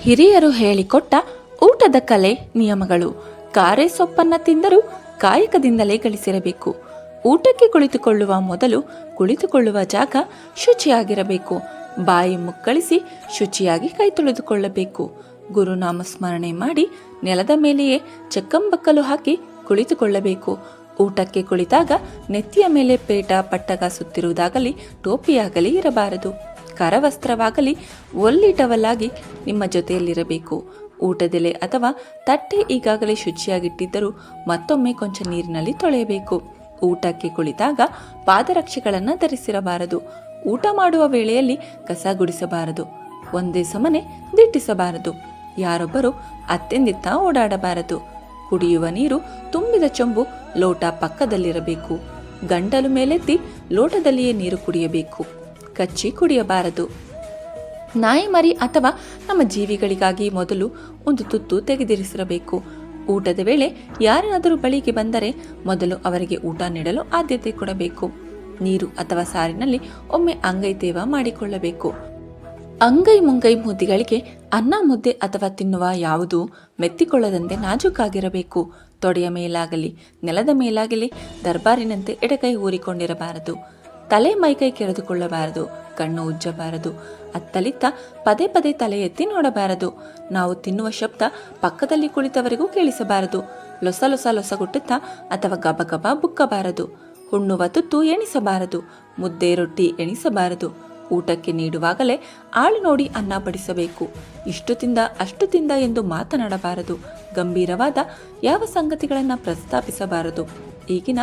ಹಿರಿಯರು ಹೇಳಿಕೊಟ್ಟ ಊಟದ ಕಲೆ, ನಿಯಮಗಳು. ಕಾರೆ ಸೊಪ್ಪನ್ನ ತಿಂದರೂ ಕಾಯಕದಿಂದಲೇ ಗಳಿಸಿರಬೇಕು. ಊಟಕ್ಕೆ ಕುಳಿತುಕೊಳ್ಳುವ ಮೊದಲು ಕುಳಿತುಕೊಳ್ಳುವ ಜಾಗ ಶುಚಿಯಾಗಿರಬೇಕು. ಬಾಯಿ ಮುಕ್ಕಳಿಸಿ ಶುಚಿಯಾಗಿ ಕೈ ತೊಳೆದುಕೊಳ್ಳಬೇಕು. ಗುರುನಾಮ ಸ್ಮರಣೆ ಮಾಡಿ ನೆಲದ ಮೇಲೆಯೇ ಚಕ್ಕಂಬಕ್ಕಲು ಹಾಕಿ ಕುಳಿತುಕೊಳ್ಳಬೇಕು. ಊಟಕ್ಕೆ ಕುಳಿತಾಗ ನೆತ್ತಿಯ ಮೇಲೆ ಪೇಟ ಪಟ್ಟಗ ಸುತ್ತಿರುವುದಾಗಲಿ, ಟೋಪಿಯಾಗಲಿ ಇರಬಾರದು. ಕರವಸ್ತ್ರವಾಗಲಿ ಒಲ್ಲಿಟವಲ್ಲಾಗಿ ನಿಮ್ಮ ಜೊತೆಯಲ್ಲಿರಬೇಕು. ಊಟದೆಲೆ ಅಥವಾ ತಟ್ಟೆ ಈಗಾಗಲೇ ಶುಚಿಯಾಗಿಟ್ಟಿದ್ದರೂ ಮತ್ತೊಮ್ಮೆ ಕೊಂಚ ನೀರಿನಲ್ಲಿ ತೊಳೆಯಬೇಕು. ಊಟಕ್ಕೆ ಕುಳಿತಾಗ ಪಾದರಕ್ಷೆಗಳನ್ನು ಧರಿಸಿರಬಾರದು. ಊಟ ಮಾಡುವ ವೇಳೆಯಲ್ಲಿ ಕಸ ಗುಡಿಸಬಾರದು. ಒಂದೇ ಸಮನೆ ದಿಟ್ಟಿಸಬಾರದು. ಯಾರೊಬ್ಬರು ಅತ್ತೆಂದಿತ್ತ ಓಡಾಡಬಾರದು. ಕುಡಿಯುವ ನೀರು ತುಂಬಿದ ಚೊಂಬು ಲೋಟ ಪಕ್ಕದಲ್ಲಿರಬೇಕು. ಗಂಟಲು ಮೇಲೆತ್ತಿ ಲೋಟದಲ್ಲಿಯೇ ನೀರು ಕುಡಿಯಬೇಕು. ಕಚ್ಚಿ ಕುಡಿಯಬಾರದು. ನಾಯಿ ಮರಿ ಅಥವಾ ನಮ್ಮ ಜೀವಿಗಳಿಗಾಗಿ ಮೊದಲು ಒಂದು ತುತ್ತು ತೆಗೆದಿರಿಸಿರಬೇಕು. ಊಟದ ವೇಳೆ ಯಾರನ್ನಾದರೂ ಬಳಿಗೆ ಬಂದರೆ ಮೊದಲು ಅವರಿಗೆ ಊಟ ನೀಡಲು ಆದ್ಯತೆ ಕೊಡಬೇಕು. ನೀರು ಅಥವಾ ಸಾರಿನಲ್ಲಿ ಒಮ್ಮೆ ಅಂಗೈ ತೇವ ಮಾಡಿಕೊಳ್ಳಬೇಕು. ಅಂಗೈ ಮುಂಗೈ ಮುದ್ದಿಗಳಿಗೆ ಅನ್ನ ಮುದ್ದೆ ಅಥವಾ ತಿನ್ನುವ ಯಾವುದೂ ಮೆತ್ತಿಕೊಳ್ಳದಂತೆ ನಾಜೂಕಾಗಿರಬೇಕು. ತೊಡೆಯ ಮೇಲಾಗಲಿ, ನೆಲದ ಮೇಲಾಗಲಿ, ದರ್ಬಾರಿನಂತೆ ಎಡಗೈ ಊರಿಕೊಂಡಿರಬಾರದು. ತಲೆ ಮೈಕೈ ಕೆರೆದುಕೊಳ್ಳಬಾರದು, ಕಣ್ಣು ಉಜ್ಜಬಾರದು ಅತ್ತಲಿತ್ತ ಪದೇ ಪದೇ ತಲೆ ಎತ್ತಿ ನೋಡಬಾರದು. ನಾವು ತಿನ್ನುವ ಶಬ್ದ ಪಕ್ಕದಲ್ಲಿ ಕುಳಿತವರಿಗೂ ಕೇಳಿಸಬಾರದು. ಲೊಸ ಲೊಸ ಲೊಸಗುಟ್ಟುತ್ತಾ ಅಥವಾ ಗಬ ಗಬ ಬುಕ್ಕಬಾರದು. ಹುಣ್ಣುವ ತುತ್ತು ಎಣಿಸಬಾರದು. ಮುದ್ದೆ ರೊಟ್ಟಿ ಎಣಿಸಬಾರದು. ಊಟಕ್ಕೆ ನೀಡುವಾಗಲೇ ಆಳು ನೋಡಿ ಅನ್ನ ಬಡಿಸಬೇಕು. ಇಷ್ಟು ತಿಂದ ಅಷ್ಟು ತಿಂದ ಎಂದು ಮಾತನಾಡಬಾರದು. ಗಂಭೀರವಾದ ಯಾವ ಸಂಗತಿಗಳನ್ನು ಪ್ರಸ್ತಾಪಿಸಬಾರದು. ಈಗಿನ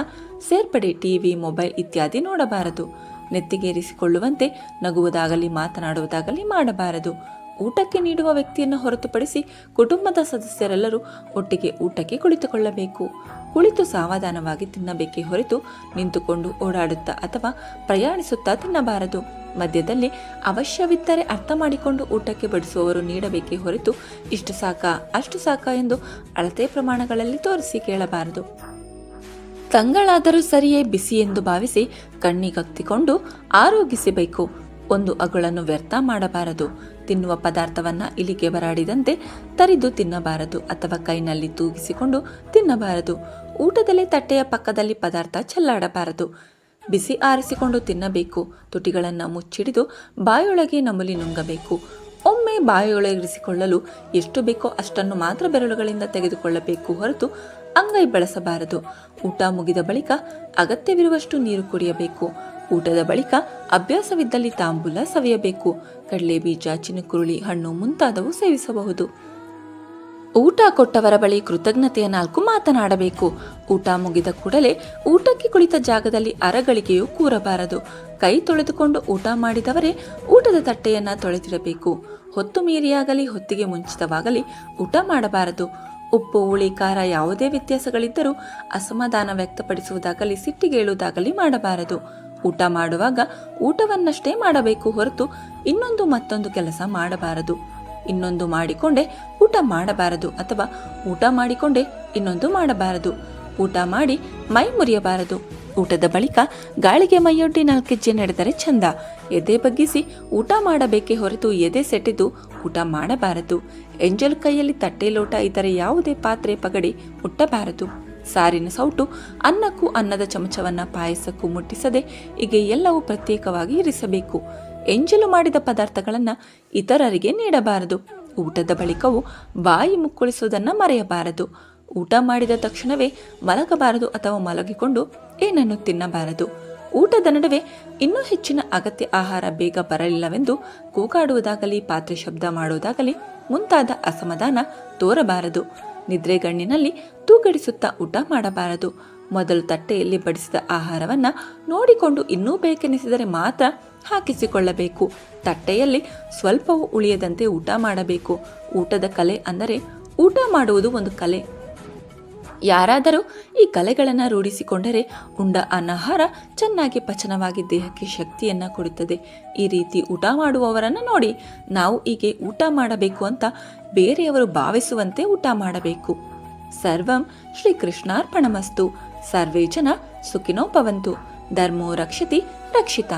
ಸೇರ್ಪಡೆ ಟಿವಿ, ಮೊಬೈಲ್ ಇತ್ಯಾದಿ ನೋಡಬಾರದು. ನೆತ್ತಿಗೇರಿಸಿಕೊಳ್ಳುವಂತೆ ನಗುವುದಾಗಲಿ, ಮಾತನಾಡುವುದಾಗಲಿ ಮಾಡಬಾರದು. ಊಟಕ್ಕೆ ನೀಡುವ ವ್ಯಕ್ತಿಯನ್ನು ಹೊರತುಪಡಿಸಿ ಕುಟುಂಬದ ಸದಸ್ಯರೆಲ್ಲರೂ ಒಟ್ಟಿಗೆ ಊಟಕ್ಕೆ ಕುಳಿತುಕೊಳ್ಳಬೇಕು. ಕುಳಿತು ಸಾವಧಾನವಾಗಿ ತಿನ್ನಬೇಕೇ ಹೊರತು ನಿಂತುಕೊಂಡು ಓಡಾಡುತ್ತಾ ಅಥವಾ ಪ್ರಯಾಣಿಸುತ್ತಾ ತಿನ್ನಬಾರದು. ಮಧ್ಯದಲ್ಲಿ ಅವಶ್ಯವಿದ್ದರೆ ಅರ್ಥ ಮಾಡಿಕೊಂಡು ಊಟಕ್ಕೆ ಬಡಿಸುವವರು ನೀಡಬೇಕೇ ಹೊರತು ಇಷ್ಟು ಸಾಕ, ಅಷ್ಟು ಸಾಕ ಎಂದು ಅಳತೆ ಪ್ರಮಾಣಗಳಲ್ಲಿ ತೋರಿಸಿ ಕೇಳಬಾರದು. ತಂಗಳಾದರೂ ಸರಿಯೇ ಬಿಸಿ ಎಂದು ಭಾವಿಸಿ ಕಣ್ಣಿಗತ್ತಿಕೊಂಡು ಆರೋಗಿಸಬೇಕು ಒಂದು ಅಗಳನ್ನು ವ್ಯರ್ಥ ಮಾಡಬಾರದು. ತಿನ್ನುವ ಪದಾರ್ಥವನ್ನ ಇಲಿಗೆ ಬರಾಡಿದಂತೆ ತರಿದು ತಿನ್ನಬಾರದು ಅಥವಾ ಕೈನಲ್ಲಿ ತೂಗಿಸಿಕೊಂಡು ತಿನ್ನಬಾರದು. ಊಟದಲ್ಲಿ ತಟ್ಟೆಯ ಪಕ್ಕದಲ್ಲಿ ಪದಾರ್ಥ ಚೆಲ್ಲಾಡಬಾರದು. ಬಿಸಿ ಆರಿಸಿಕೊಂಡು ತಿನ್ನಬೇಕು. ತುಟಿಗಳನ್ನು ಮುಚ್ಚಿಡಿದು ಬಾಯೊಳಗೆ ನಮುಲಿ ನುಂಗಬೇಕು. ಒಮ್ಮೆ ಬಾಯೊಳಗಿರಿಸಿಕೊಳ್ಳಲು ಎಷ್ಟು ಬೇಕೋ ಅಷ್ಟನ್ನು ಮಾತ್ರ ಬೆರಳುಗಳಿಂದ ತೆಗೆದುಕೊಳ್ಳಬೇಕು ಹೊರತು ಅಂಗೈ ಬಳಸಬಾರದು. ಊಟ ಮುಗಿದ ಬಳಿಕ ಅಗತ್ಯವಿರುವಷ್ಟು ನೀರು ಕುಡಿಯಬೇಕು. ಊಟದ ಬಳಿಕ ಅಭ್ಯಾಸವಿದ್ದಲ್ಲಿ ತಾಂಬೂಲ ಸವಿಯಬೇಕು. ಕಡಲೆ ಬೀಜ, ಚಿನಕುರುಳಿ, ಹಣ್ಣು ಮುಂತಾದವು ಸೇವಿಸಬಹುದು. ಊಟ ಕೊಟ್ಟವರ ಬಳಿ ಕೃತಜ್ಞತೆಯ ನಾಲ್ಕು ಮಾತನಾಡಬೇಕು. ಊಟ ಮುಗಿದ ಕೂಡಲೇ ಊಟಕ್ಕೆ ಕುಳಿತ ಜಾಗದಲ್ಲಿ ಅರಗಳಿಗೆಯೂ ಕೂರಬಾರದು. ಕೈ ತೊಳೆದುಕೊಂಡು ಊಟ ಮಾಡಿದವರೇ ಊಟದ ತಟ್ಟೆಯನ್ನ ತೊಳೆದಿರಬೇಕು. ಹೊತ್ತು ಮೀರಿಯಾಗಲಿ, ಹೊತ್ತಿಗೆ ಮುಂಚಿತವಾಗಲಿ ಊಟ ಮಾಡಬಾರದು. ಉಪ್ಪು, ಹುಳಿ, ಖಾರ ಯಾವುದೇ ವ್ಯತ್ಯಾಸಗಳಿದ್ದರೂ ಅಸಮಾಧಾನ ವ್ಯಕ್ತಪಡಿಸುವುದಾಗಲಿ ಸಿಟ್ಟಿಗೇಳುವುದಾಗಲಿ ಮಾಡಬಾರದು. ಊಟ ಮಾಡುವಾಗ ಊಟವನ್ನಷ್ಟೇ ಮಾಡಬೇಕು ಹೊರತು ಇನ್ನೊಂದು ಮತ್ತೊಂದು ಕೆಲಸ ಮಾಡಬಾರದು. ಇನ್ನೊಂದು ಮಾಡಿಕೊಂಡೆ ಊಟ ಮಾಡಬಾರದು ಅಥವಾ ಊಟ ಮಾಡಿಕೊಂಡೆ ಇನ್ನೊಂದು ಮಾಡಬಾರದು. ಊಟ ಮಾಡಿ ಮೈ ಮುರಿಯಬಾರದು. ಊಟದ ಬಳಿಕ ಗಾಳಿಗೆ ಮೈಯೊಡ್ಡಿ ನಾಲ್ಕೆಜ್ಜೆ ನಡೆದರೆ ಚಂದ. ಎದೆ ಬಗ್ಗಿಸಿ ಊಟ ಮಾಡಬೇಕೇ ಹೊರತು ಎದೆ ಸೆಟೆದು ಊಟ ಮಾಡಬಾರದು. ಎಂಜಲ್ ಕೈಯಲ್ಲಿ ತಟ್ಟೆ ಲೋಟ ಇತರೆ ಯಾವುದೇ ಪಾತ್ರೆ ಪಗಡಿ ಮುಟ್ಟಬಾರದು. ಸಾರಿನ ಸೌಟು ಅನ್ನಕ್ಕೂ ಅನ್ನದ ಚಮಚವನ್ನ ಪಾಯಸಕ್ಕೂ ಮುಟ್ಟಿಸದೆ ಹೀಗೆ ಎಲ್ಲವೂ ಪ್ರತ್ಯೇಕವಾಗಿ ಇರಿಸಬೇಕು. ಎಂಜಲು ಮಾಡಿದ ಪದಾರ್ಥಗಳನ್ನು ಇತರರಿಗೆ ನೀಡಬಾರದು. ಊಟದ ಬಳಿಕವೂ ಬಾಯಿ ಮುಕ್ಕುಳಿಸುವುದನ್ನು ಮರೆಯಬಾರದು. ಊಟ ಮಾಡಿದ ತಕ್ಷಣವೇ ಮಲಗಬಾರದು ಅಥವಾ ಮಲಗಿಕೊಂಡು ಏನನ್ನು ತಿನ್ನಬಾರದು. ಊಟದ ನಡುವೆ ಇನ್ನೂ ಹೆಚ್ಚಿನ ಅಗತ್ಯ ಆಹಾರ ಬೇಗ ಬರಲಿಲ್ಲವೆಂದು ಕೂಗಾಡುವುದಾಗಲಿ, ಪಾತ್ರೆ ಶಬ್ದ ಮಾಡುವುದಾಗಲಿ ಮುಂತಾದ ಅಸಮಾಧಾನ ತೋರಬಾರದು. ನಿದ್ರೆಗಣ್ಣಿನಲ್ಲಿ ತೂಗಡಿಸುತ್ತಾ ಊಟ ಮಾಡಬಾರದು. ಮೊದಲು ತಟ್ಟೆಯಲ್ಲಿ ಬಡಿಸಿದ ಆಹಾರವನ್ನು ನೋಡಿಕೊಂಡು ಇನ್ನೂ ಬೇಕೆನಿಸಿದರೆ ಮಾತ್ರ ಹಾಕಿಸಿಕೊಳ್ಳಬೇಕು. ತಟ್ಟೆಯಲ್ಲಿ ಸ್ವಲ್ಪವೂ ಉಳಿಯದಂತೆ ಊಟ ಮಾಡಬೇಕು. ಊಟದ ಕಲೆ ಅಂದರೆ ಊಟ ಮಾಡುವುದು ಒಂದು ಕಲೆ. ಯಾರಾದರೂ ಈ ಕಲೆಗಳನ್ನು ರೂಢಿಸಿಕೊಂಡರೆ ಉಂಡ ಅನ್ನಾಹಾರ ಚೆನ್ನಾಗಿ ಪಚನವಾಗಿ ದೇಹಕ್ಕೆ ಶಕ್ತಿಯನ್ನು ಕೊಡುತ್ತದೆ. ಈ ರೀತಿ ಊಟ ಮಾಡುವವರನ್ನು ನೋಡಿ ನಾವು ಹೀಗೆ ಊಟ ಮಾಡಬೇಕು ಅಂತ ಬೇರೆಯವರು ಭಾವಿಸುವಂತೆ ಊಟ ಮಾಡಬೇಕು. ಸರ್ವಂ ಶ್ರೀ ಕೃಷ್ಣಾರ್ಪಣಮಸ್ತು ಸರ್ವೇ ಜನ ಸುಖಿನೋ ಭವಂತು. ಧರ್ಮೋ ರಕ್ಷತಿ ರಕ್ಷಿತ.